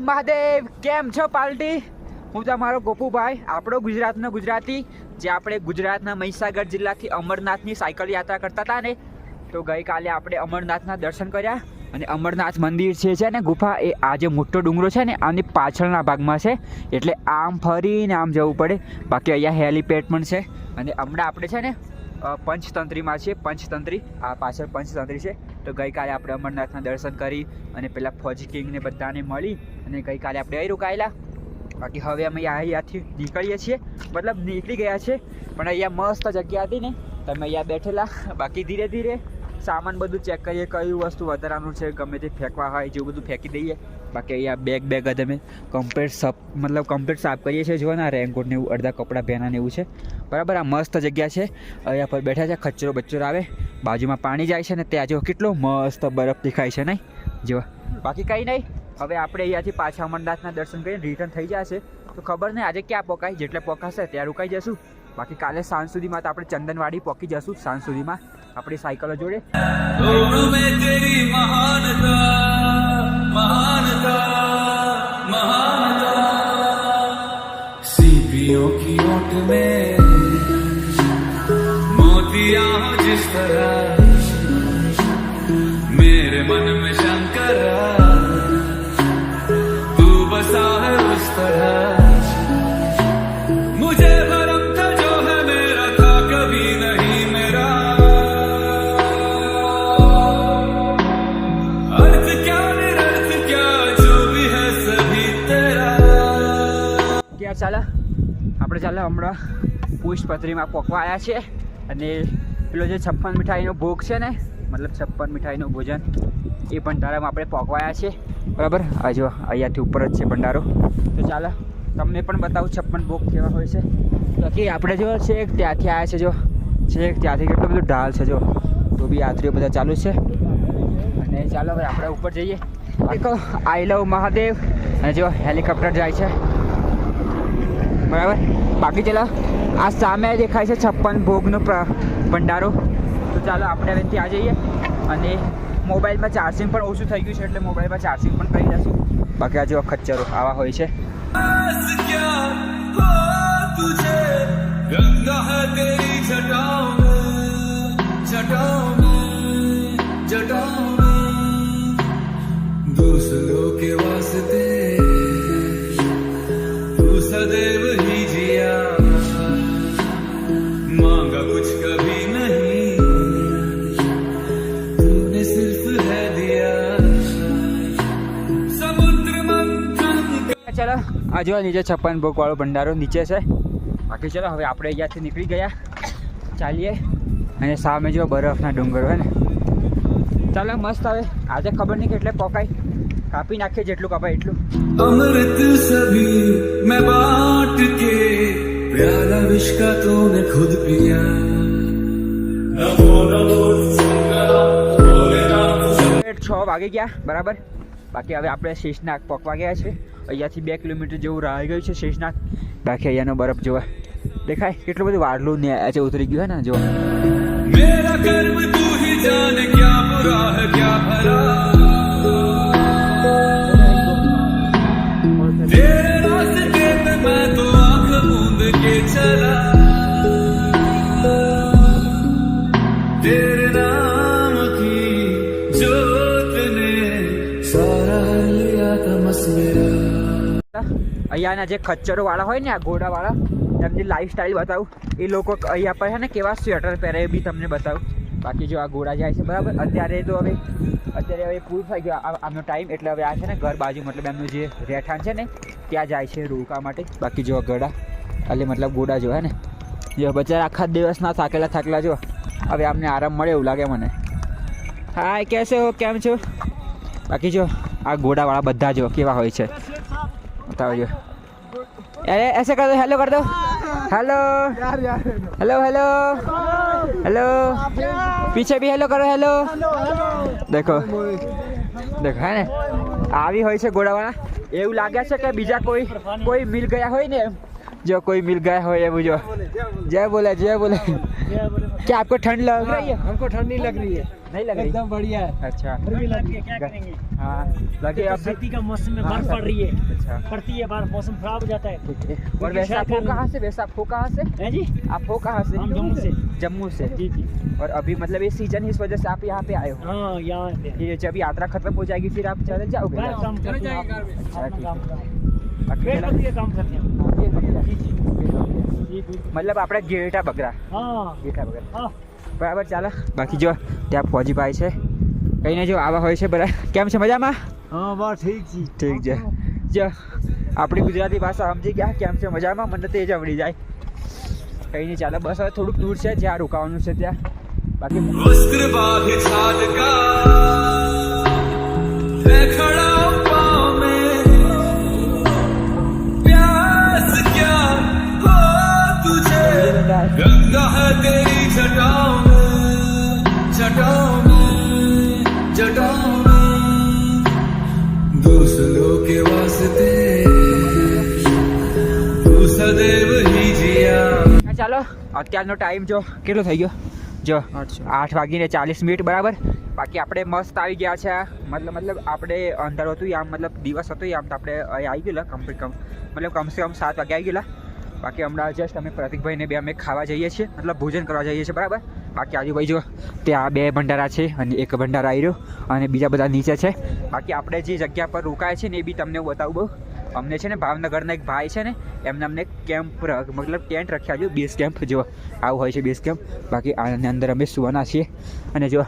મહાદેવ કેમ છો પાલટી? હું તમારો ગોપુભાઈ આપણો ગુજરાતનો ગુજરાતી જે આપણે ગુજરાતના મહીસાગર જિલ્લાથી અમરનાથની સાયકલ યાત્રા કરતા હતા ને, તો ગઈકાલે આપણે અમરનાથના દર્શન કર્યા અને અમરનાથ મંદિર છે છે ને, ગુફા, એ આ જે મોટો ડુંગરો છે ને, આની પાછળના ભાગમાં છે. એટલે આમ ફરીને આમ જવું પડે. બાકી અહીંયા હેલીપેડ પણ છે. અને હમણાં આપણે છે ને પંચતંત્રીમાં છીએ. પંચતંત્રી, આ પાછળ પંચતંત્રી છે. તો ગઈકાલે આપણે અમરનાથના દર્શન કરી અને પેલા ફોજી કિંગને બધાને મળી અને ગઈકાલે આપણે અહીં રોકાયેલા. બાકી હવે અમે અહીંયાથી નીકળીએ છીએ. મતલબ નીકળી ગયા છે, પણ અહીંયા મસ્ત જગ્યા હતી ને. તમે અહીંયા બેઠેલા. બાકી ધીરે ધીરે સામાન બધું ચેક કરીએ, કયું વસ્તુ વધારાનું છે, ગમે તે ફેંકવા હોય, જેવું બધું ફેંકી દઈએ. બાકી અહીંયા બેગ બેગ અમે કમ્પ્લેટ સાફ મતલબ કમ્પ્લેટ સાફ કરીએ છીએ. જો ને રેનકોટ ને એવું, અડધા કપડાં પહેના એવું છે. બરાબર, આ મસ્ત જગ્યા છે. અહીંયા પર બેઠા છે, ખચ્ચરો બચ્ચરો આવે. બાજુમાં પાણી જાય છે ને, ત્યાં જો કેટલો મસ્ત બરફ દેખાય છે, નહીં? જો બાકી કંઈ નહીં. હવે આપણે અહીંયાથી પાછા અમરનાથના દર્શન કરીને રિટર્ન થઈ જશે. તો ખબર નહીં, આજે ક્યાં પોકાય? જેટલે પોકાશે ત્યાં રોકાઈ જશું. બાકી કાલે સાંજ સુધીમાં તો આપણે ચંદનવાડી પોકી જશું. સાંજ સુધીમાં આપણી સાયકલો જોડે. સીપીઓ કી ઓટ ચાલે, આપણે ચાલે હમણાં પુષ્પત્રીમાં પોકવા આવ્યા છીએ અને પેલો જે છપ્પન મીઠાઈનો ભોગ છે ને, મતલબ છપ્પન મીઠાઈનું ભોજન, એ ભંડારામાં આપણે પોકવાયા છે બરાબર? આ જો અહીંયાથી ઉપર જ છે ભંડારો. તો ચાલો, તમને પણ બતાવું છપ્પન ભોગ કેવા હોય છે. બાકી આપણે જો છેક ત્યાંથી આવ્યા છે જો. છે એક ત્યાંથી કેટલો બધો ઢાલ છે જો. તો બી યાત્રીઓ બધા ચાલુ છે. અને ચાલો હવે આપણે ઉપર જઈએ. દેખો આઈ લવ મહાદેવ. અને જો હેલિકોપ્ટર જાય છે. બરાબર બાકી ચલો આ સામે દેખાય છે છપ્પન ભોગનો પ્ર- ભંડારો તો ચાલો આપણે હવે ત્યાં જઈએ અને મોબાઈલમાં ચાર્જિંગ પણ ઓછું થઈ ગયું છે એટલે મોબાઈલમાં ચાર્જિંગ પણ કરી દઈશું બાકી આ જો ખચ્ચરો આવા હોય છે बस क्या हो तुझे गंगा है तेरी जटाओं में जटाओं में जटाओं में दूसरों के वास्ते આ જો નીચે છપ્પન ભોગવાળો ભંડારો નીચે છે. બાકી ચલો હવે આપણે અહીંયાથી નીકળી ગયા. ચાલીએ. અને સામે જો બરફના ડુંગર હોય ને. ચાલો મસ્ત હવે. આજે ખબર નહીં કેટલે પોકાય કાપી નાખીએ જેટલું કપાય એટલું. અમૃત સભી મેં બાટ કે પ્યાલા વિશ્કા તોને ખુદ પિયા. નમો નમો છ વાગી ગયા બરાબર. બાકી હવે આપણે શેષનાગ પોકવા ગયા છીએ. અહીંયાથી બે કિલોમીટર જેવું રાહી ગયું છે શેષનાગ બાકી અહીંયાનો બરફ જોવા દેખાય કેટલું બધું વાડલું ને આજે ઉતરી ગયું હે ને જો मेरा कर्म तू ही जाने क्या बुरा है क्या भला तेरे रास्ते पे मैं तो आंख मूंद के चला અહીંયાના જે ખચ્ચરોવાળા હોય ને આ ઘોડાવાળા એમની લાઈફ સ્ટાઈલ બતાવું. એ લોકો અહીંયા પર છે ને કેવા સ્વેટર પહેરે એ બી તમને બતાવું. બાકી જો આ ઘોડા જાય છે, બરાબર? અત્યારે તો હવે, અત્યારે હવે પૂરું થઈ ગયો. આમનો ટાઈમ એટલે હવે આ છે ને ઘર બાજુ, મતલબ એમનું જે રહેઠાણ છે ને, ત્યાં જાય છે રોકા માટે. બાકી જો ઘોડા એટલે મતલબ ઘોડા જો, હે ને? જો બચારા આખા દિવસના થાકેલા થાકેલા જો. હવે આમને આરામ મળે એવું લાગે મને. હાય કેસે હો? કેમ છો? બાકી જો આ ઘોડાવાળા બધા જો કેવા હોય છે. બતાવજો અરે ऐसे कर दो हेलो कर दो हेलो हेलो हेलो हेलो पीछे भी हेलो करो हेलो દેખો દેખો હે ને આવી હોય છે ઘોડાવાળા એવું લાગે છે કે બીજા કોઈ કોઈ મિલ ગયા હોય ને જો કોઈ મિલ ગયા હોય એવું જો જય બોલે જય બોલે क्या आपको ठंड लग रही है? हमको ठंड नहीं लग रही है। नहीं लग रही? एकदम बढ़िया है। अच्छा। लग रही है क्या करेंगे? हाँ लगे तो सर्दी का मौसम में हाँ, बर्फ़ पड़ रही है। अच्छा। पड़ती है बार मौसम खराब हो जाता है। और वैसे आप हो कहाँ से? वैसे आप हो कहाँ से? है जी? आप हो कहाँ से? हम जम्मू से। जम्मू से। जी जी। और अभी मतलब ये सीज़न है इस वजह से आप यहाँ पे आए हो? हाँ यहाँ ये जब यात्रा खत्म हो जाएगी फिर आप चले जाओगे? अच्छा, ठीक है। काम करते हैं। મતલબ આપણે ગેટા બકરા ગેટા બકરા બરાબર ચાલે. બાકી જો ત્યાં ફોજી ભાઈ છે. કઈને જો આવા હોય છે બરાબર કેમ છે મજામાં? હા બસ ઠીક છે. ઠીક છે. જો આપણી ગુજરાતી ભાષા સમજી ગયા. કેમ છે મજામાં? મને તે જ આવડી જાય. કઈ નહીં ચાલે બસ હવે થોડુંક દૂર છે. જ્યાં રોકાવાનું છે ત્યાં. બાકી વસ્ત્ર બાધ ચાલો અત્યારનો ટાઈમ જો કેટલો થઈ ગયો? જો આઠ વાગીને ચાલીસ મિનિટ બરાબર? બાકી આપણે મસ્ત આવી ગયા છે. મતલબ મતલબ આપણે અંદર હતું આમ મતલબ દિવસ હતો આમ તો આપણે આવી ગયેલા કમ્પ્લીટ કમ મતલબ કમસે કમ સાત વાગે આવી ગયેલા. બાકી હમણાં જસ્ટ અમે પ્રતિકભાઈને બે અમે ખાવા જઈએ છીએ મતલબ ભોજન કરવા જઈએ છીએ બરાબર? બાકી આજુબાજુ જો ત્યાં બે ભંડારા છે અને એક ભંડારા આવી રહ્યો અને બીજા બધા નીચે છે. બાકી આપણે જે જગ્યા પર રોકાય છે ને એ બી તમને હું બતાવું બહુ. અમને છે ને ભાવનગરના એક ભાઈ છે ને, એમને અમને કેમ્પ મતલબ ટેન્ટ રાખ્યા છે બેઝ કેમ્પ જો આવું હોય છે બેઝ કેમ્પ બાકી આની અંદર અમે સુવાના છીએ. અને જો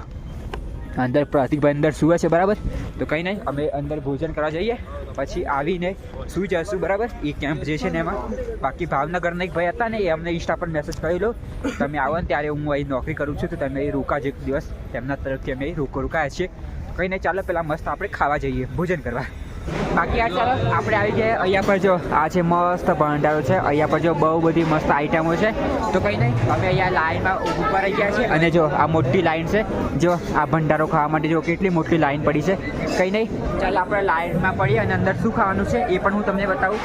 અંદર પ્રતિકભાઈ અંદર સુવે છે, બરાબર? તો કંઈ નહીં, અમે અંદર ભોજન કરવા જઈએ. પછી આવીને સુઈ જશું બરાબર? એ કેમ્પ જે છે ને એમાં. બાકી ભાવનગરના એક ભાઈ હતા ને, એ અમને ઇન્સ્ટા પર મેસેજ કરેલો તમે આવો ને ત્યારે હું અહીં નોકરી કરું છું, તો તમે અહીં રોકા એક દિવસ. તેમના તરફથી અમે રોકો રોકાયા છીએ. કંઈ નહીં, ચાલો પહેલાં મસ્ત આપણે ખાવા જઈએ, ભોજન કરવા. બાકી આ સરસ આપણે આવી ગયા અહીંયા પર જો આ છે મસ્ત ભંડારો છે. અહીંયા પર જો બહુ બધી મસ્ત આઈટમો છે. તો કંઈ નહીં અમે અહીંયા લાઇનમાં ઉપર આવી ગયા છે અને જો આ મોટી લાઇન છે. જો આ ભંડારો ખાવા માટે જો કેટલી મોટી લાઇન પડી છે. કંઈ નહીં ચાલ આપણે લાઇનમાં પડીએ અને અંદર શું ખાવાનું છે એ પણ હું તમને બતાવું.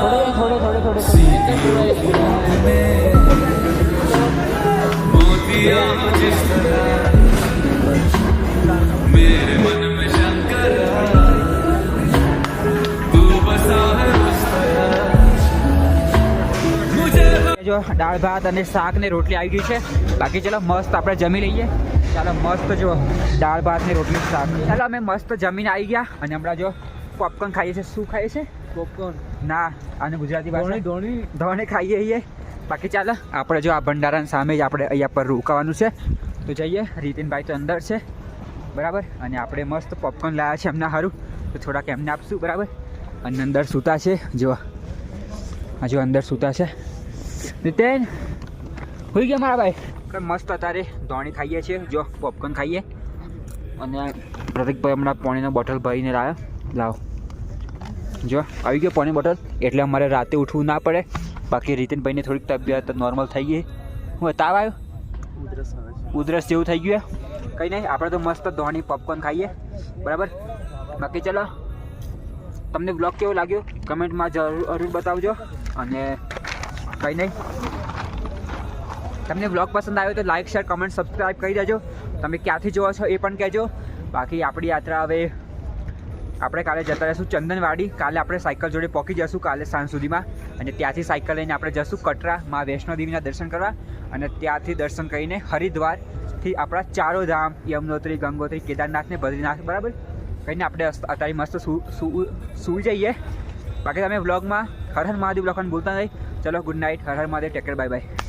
થોડે થોડે થોડે થોડે. मोतिया जिस तरह मेरे मन में शंकर तू बसा है उस तरह मुझे જો દાળ ભાત અને શાક ને રોટલી આવી ગઈ છે બાકી ચલો મસ્ત આપણે જમી લઈએ ચાલો મસ્ત જો દાળ ભાત ને રોટલી શાક ચાલો અમે મસ્ત જમીને આવી ગયા અને હમણાં જો પોપકોર્ન ખાઈએ છીએ શું ખાઈએ છીએ पॉपकॉर्न ના આને ગુજરાતી धोनी ભાષા धोनी ધોને ખાઈએ છીએ બાકી ચાલો આપણે જો આ ભંડારાની સામે જ આપણે અહીંયા પર રોકાવાનું છે. તો જઈએ, રીતિનભાઈ તો અંદર છે. બરાબર? અને આપણે મસ્ત પોપકોર્ન લાવ્યા છે એમના સારું તો થોડાક એમને આપશું, બરાબર? અને અંદર સૂતા છે, જો. આ અંદર સૂતા છે. નીતિન, હોઈ ગયા મારા ભાઈ? મસ્ત અત્યારે ધોણી ખાઈએ છીએ, જો પોપકોર્ન ખાઈએ. અને પ્રતિકભાઈ હમણાં પાણીનો બોટલ ભરીને લાવ્યો લાવો. જો, આવી ગયો પાણી બોટલ એટલે અમારે રાતે ઉઠવું ના પડે. બાકી રીતિનભાઈની થોડીક તબિયત નોર્મલ થઈ ગઈ. હું તાવ આવ્યો? ઉધરસ જેવું થઈ ગયું કંઈ નહીં આપણે તો મસ્ત ધોણી પોપકોર્ન ખાઈએ. બરાબર? બાકી ચલો તમને બ્લોગ કેવો લાગ્યો? કમેન્ટમાં જરૂર બતાવજો. અને કંઈ નહીં. તમને બ્લોગ પસંદ આવ્યો તો લાઇક શેર કમેન્ટ સબસ્ક્રાઈબ કરી દેજો. તમે ક્યાંથી જોવો છો એ પણ કહેજો. બાકી આપણી યાત્રા હવે આપણે કાલે જતા રહીશું ચંદનવાડી. કાલે આપણે સાયકલ જોડે પહોંચી જશું કાલે સાંજ સુધીમાં. અને ત્યાંથી સાયકલ લઈને આપણે જશું કટરા માં વૈષ્ણોદેવીના દર્શન કરવા. અને ત્યાંથી દર્શન કરીને હરિદ્વારથી આપણા ચારો ધામ, યમનોત્રી, ગંગોત્રી કેદારનાથ ને બદ્રીનાથ, બરાબર? કહીને આપણે અત્યારે મસ્ત સૂઈ જઈએ. બાકી તમે વ્લોગમાં હર હર મહાદેવ લખવાનું ભૂલતા નહીં. ચલો good night Har Har Mahadev. Take care bye bye